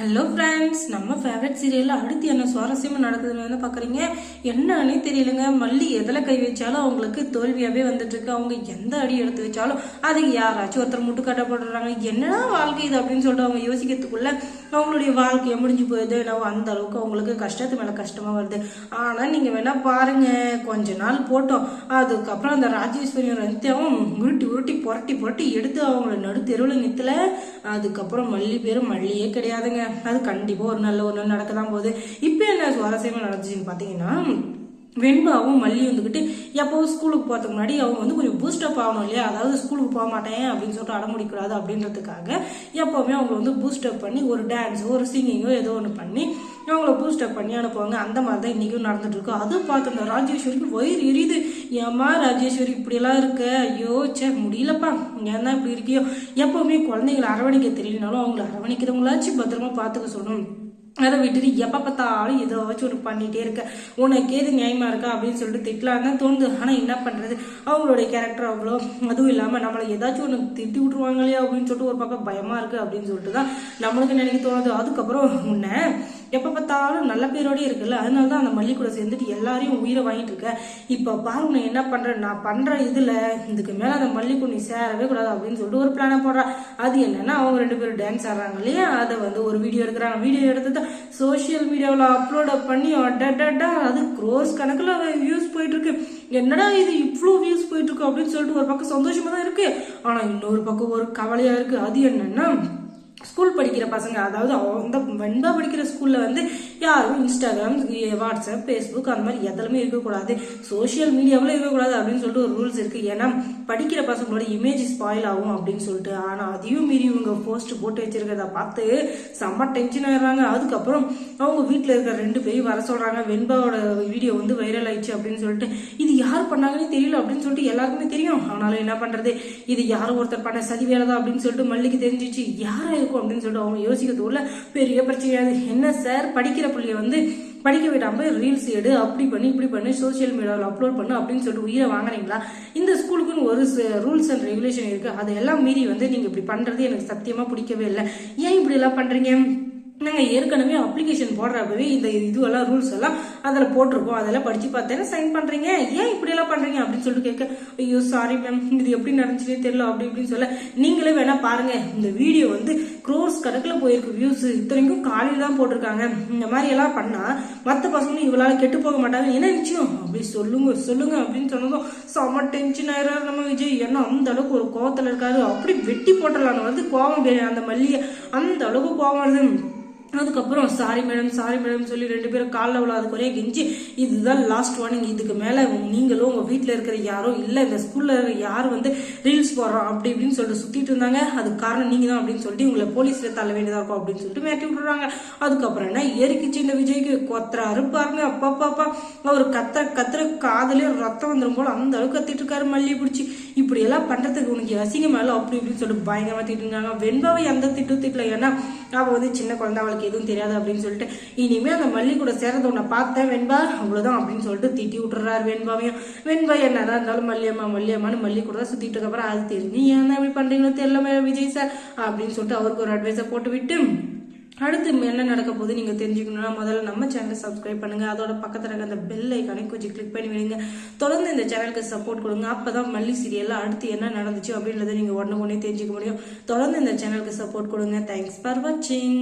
Hello friends நம்ம favourite சீரியலில் அடுத்து என்ன சுவாரஸ்யமாக நடக்குதுன்னு வந்து பார்க்குறீங்க. என்னன்னே தெரியலங்க. மல்லி எதில் கை வச்சாலும் அவங்களுக்கு தோல்வியாகவே வந்துட்டுருக்கு. அவங்க எந்த அடி எடுத்து வச்சாலும் அதுக்கு யாராச்சும் ஒருத்தர் முட்டுக்கட்டை போடுறாங்க என்னடா வாழ்க்கை இது அப்படின்னு சொல்லிட்டு அவங்க யோசிக்கிறதுக்குள்ள அவங்களுடைய வாழ்க்கையை முடிஞ்சு போயிடுது. நான் அந்த அளவுக்கு அவங்களுக்கு கஷ்டத்து மேலே கஷ்டமாக வருது. ஆனால் நீங்கள் வேணால் பாருங்கள் கொஞ்ச நாள் போட்டோம். அதுக்கப்புறம் அந்த ராஜேஸ்வரியும் ரத்தியாவும் உருட்டி உருட்டி புரட்டி புரட்டி எடுத்து அவங்கள நடு தெருவில் நிறுத்தல அதுக்கப்புறம் மல்லி பேரும் மல்லியே கிடையாதுங்க. அது கண்டிப்பாக ஒரு நல்ல ஒரு நாள் நடக்க தான் போகுது. இப்போ என்ன சுவாரஸ்யமாக நடந்துச்சுன்னு பார்த்தீங்கன்னா வெண்பாவும் மல்லி வந்துக்கிட்டு எப்போ ஸ்கூலுக்கு போகிறதுக்கு முன்னாடி அவங்க வந்து கொஞ்சம் பூஸ்டப் ஆகணும் இல்லையா? அதாவது ஸ்கூலுக்கு போக மாட்டேன் அப்படின்னு சொல்லிட்டு அடமுடிக்கூடாது அப்படின்றதுக்காக எப்போவுமே அவங்க வந்து பூஸ்டப் பண்ணி ஒரு டான்ஸோ ஒரு சிங்கிங்கோ ஏதோ ஒன்று பண்ணி அவங்கள பூஸ்டப் பண்ணி அனுப்புவாங்க. அந்த மாதிரி தான் இன்றைக்கும் நடந்துட்டு இருக்கு அது பார்த்து இந்த ராஜேஸ்வரிக்கு வயிறு எரியுது. ஏம்மா ராஜேஸ்வரி இப்படியெல்லாம் இருக்க? ஐயோ சே முடியலப்பா. ஏன்னா இப்படி இருக்கியோ? எப்போவுமே குழந்தைங்களை அரவணைக்க தெரியலனாலும் அவங்கள அரவணைக்கிறவங்களாச்சும் பத்திரமா பார்த்துக்க சொல்லணும். அதை விட்டுட்டு எப்போ பார்த்தாலும் ஏதாச்சும் ஒரு பண்ணிகிட்டே இருக்க. உனக்கு ஏது நியாயமாக இருக்கா அப்படின்னு சொல்லிட்டு திட்டலாம் தான் தோணுது. ஆனால் என்ன பண்ணுறது அவங்களுடைய கேரக்டர் அவ்வளோ அதுவும் இல்லாமல் நம்மளை ஏதாச்சும் ஒன்று திட்டி விட்டுருவாங்க இல்லையா அப்படின்னு சொல்லிட்டு ஒரு பக்கம் பயமாக இருக்குது அப்படின்னு சொல்லிட்டு தான் நம்மளுக்கு நினைக்க தோணுது. அதுக்கப்புறம் உன்னை எப்போ பார்த்தாலும் நல்ல பேரோடய இருக்குல்ல? அதனால தான் அந்த மல்லி கூட சேர்ந்துட்டு எல்லாரையும் உயிரை வாங்கிட்டு இருக்க. இப்போ பாரு நான் என்ன பண்ணுறேன் நான் பண்ணுற இதில் இதுக்கு மேலே அந்த மல்லிக்கு நீ சேரவே கூடாது அப்படின்னு சொல்லிட்டு ஒரு பிளானை போடுறா. அது என்னன்னா அவங்க ரெண்டு பேரும் டான்ஸ் ஆடுறாங்க இல்லையா? அதை வந்து ஒரு வீடியோ எடுக்கிறாங்க. வீடியோ எடுத்து சோஷியல் மீடியாவில் அப்லோட பண்ணி அடடா அது க்ரோஸ் கணக்கில் வியூஸ் போயிட்டுருக்கு. என்னடா இது இவ்வளோ வியூஸ் போயிட்டுருக்கு அப்படின்னு சொல்லிட்டு ஒரு பக்கம் சந்தோஷமாக தான் இருக்குது ஆனால் இன்னொரு பக்கம் ஒரு கவலையாக இருக்குது அது என்னென்னா ஸ்கூல் படிக்கிற பசங்க அதாவது அந்த வெண்பா படிக்கிற ஸ்கூலில் வந்து யாரும் இன்ஸ்டாகிராம் வாட்ஸ்அப் ஃபேஸ்புக் அந்த மாதிரி எதுலுமே இருக்கக்கூடாது. சோஷியல் மீடியாவில் இருக்கக்கூடாது அப்படின்னு சொல்லிட்டு ஒரு ரூல்ஸ் இருக்குது ஏன்னா படிக்கிற பசங்களோட இமேஜ் ஸ்பாயில் ஆகும் அப்படின்னு சொல்லிட்டு. ஆனால் அதையும் மீறி இவங்க போஸ்ட் போட்டு வச்சிருக்கிறத பார்த்து செம்ம டென்ஷன் ஆயிடுறாங்க. அதுக்கப்புறம் அவங்க வீட்டில் இருக்கிற ரெண்டு பேரும் வர சொல்கிறாங்க வெண்பாவோட வீடியோ வந்து வைரல் ஆயிடுச்சு அப்படின்னு சொல்லிட்டு. இது யார் பண்ணாங்கன்னு தெரியல அப்படின்னு சொல்லிட்டு எல்லாருக்குமே தெரியும். ஆனாலும் என்ன பண்ணுறது இது யார் ஒருத்தர் பண்ண சதி வேலை தான் அப்படின்னு சொல்லிட்டு மல்லிக்கு தெரிஞ்சிச்சு. யாராக இருக்கும் அப்படின்னு சொல்லிட்டு அவங்க யோசிக்கிறதுக்குள்ள பெரிய பிரச்சனையாது என்ன சார் படிக்கிற பிள்ளைய வந்து படிக்க விடாம ரீல்ஸ் எடு அப்படி பண்ணி இப்படி பண்ணி சோசியல் மீடியாவில் அப்லோட் பண்ணு அப்படின்னு சொல்லிட்டு உயிரை வாங்குறீங்களா இந்த ஸ்கூலுக்குன்னு ஒரு ரூல்ஸ் அண்ட் ரெகுலேஷன் இருக்குது அதையெல்லாம் மீறி வந்து நீங்கள் இப்படி பண்ணுறது எனக்கு சத்தியமாக பிடிக்கவே இல்லை. ஏன் இப்படி எல்லாம் பண்ணுறீங்க நாங்கள் ஏற்கனவே அப்ளிகேஷன் போடுறப்பவே இந்த இதுவெல்லாம் ரூல்ஸ் எல்லாம் அதில் போட்டிருக்கோம். அதெல்லாம் படித்து பார்த்தேன் சைன் பண்ணுறீங்க ஏன் இப்படியெல்லாம் பண்ணுறீங்க அப்படின்னு சொல்லிட்டு கேட்க ஐயோ சாரி மேம் இது எப்படி நடந்துச்சுனே தெரியல. அப்படி இப்படின்னு சொல்ல நீங்களே வேணா பாருங்க. இந்த வீடியோ வந்து க்ரோஸ் கணக்கில் போயிருக்கு. வியூஸ் இத்தனைக்கும் காலையில் தான் போட்டிருக்காங்க. இந்த மாதிரி எல்லாம் பண்ணால் மற்ற பசங்களும் இவளால் கெட்டு போக மாட்டாங்க. என்ன நிச்சயம்? அப்படி சொல்லுங்க சொல்லுங்க அப்படின்னு சொன்னதும் செம்ம டென்ஷன் ஆயிடுறாரு நம்ம விஜய். ஏன்னா அந்த அளவுக்கு ஒரு கோவத்தில் இருக்காரு. அப்படி வெட்டி போட்டலாம் வந்து கோவம் அந்த மல்லியை அந்த அளவுக்கு கோவம் வருது. அதுக்கப்புறம் சாரி மேடம் சாரி மேடம் சொல்லி ரெண்டு பேரும் காலில் விழாத குறைய கெஞ்சி இதுதான் லாஸ்ட் வார்னிங் இதுக்கு மேலே நீங்களும் உங்கள் வீட்டில் இருக்கிற யாரோ இல்லை இந்த ஸ்கூலில் இருக்கிற யார் வந்து ரீல்ஸ் போடுறோம் அப்படி இப்படின்னு சொல்லிட்டு சுற்றிட்டு இருந்தாங்க. அதுக்கு காரணம் நீங்கள் தான் அப்படின்னு சொல்லிட்டு உங்களை போலீஸில் தள்ள வேண்டியதாக இருக்கும் அப்படின்னு சொல்லிட்டு மேட்டி விட்டுறாங்க. அதுக்கப்புறம் என்ன? ஏறிக்குச்சு இந்த விஜய்க்கு. கொத்துறாரு பாருங்க அப்பா பாப்பா அவர் கத்த கத்துற காதலே ரத்தம் வந்துடும் போல. அந்த அளவுக்கு கத்திட்டு இருக்காரு மல்லி பிடிச்சி. இப்படி எல்லாம் பண்ணுறதுக்கு உனக்கு அசிங்கம் மேலே அப்படி இப்படின்னு சொல்லிட்டு பயங்கரமாக திட்டுறாங்க வெண்பாவை எந்த திட்டு திட்டல? ஏன்னா அவள் வந்து சின்ன குழந்தை அவளுக்கு எதுவும் தெரியாது அப்படின்னு சொல்லிட்டு இனிமே அந்த மல்லி கூட சேர்றத உன்னை பார்த்தேன் வெண்பா. அவ்வளோதான் அப்படின்னு சொல்லிட்டு திட்டி விட்டுறாரு வெண்பாவையும். வெண்பா என்னதான் இருந்தாலும் மல்லியம்மா மல்லியம்மான்னு மல்லி கூட தான் சுத்திட்டு அப்புறம் அது தெரிஞ்சு ஏன் இப்படி பண்றீங்களோ தெரியல விஜய் சார் அப்படின்னு சொல்லிட்டு அவருக்கு ஒரு அட்வைஸை போட்டு விட்டு அடுத்து என்ன நடக்க போகுது நீங்கள் தெரிஞ்சுக்கணும்னா முதல்ல நம்ம சேனலை சப்ஸ்கிரைப் பண்ணுங்கள் அதோட பக்கத்தில் இருக்க அந்த பெல் ஐக்கானே கொஞ்சம் கிளிக் பண்ணி விடுங்க. தொடர்ந்து இந்த சேனலுக்கு சப்போர்ட் கொடுங்க. அப்போ தான் மல்லி சீரியலில் அடுத்து என்ன நடந்துச்சு அப்படின்றத நீங்கள் உடனே உடனே தெரிஞ்சுக்க முடியும். தொடர்ந்து இந்த சேனலுக்கு சப்போர்ட் கொடுங்க. தேங்க்ஸ் ஃபார் வாட்சிங்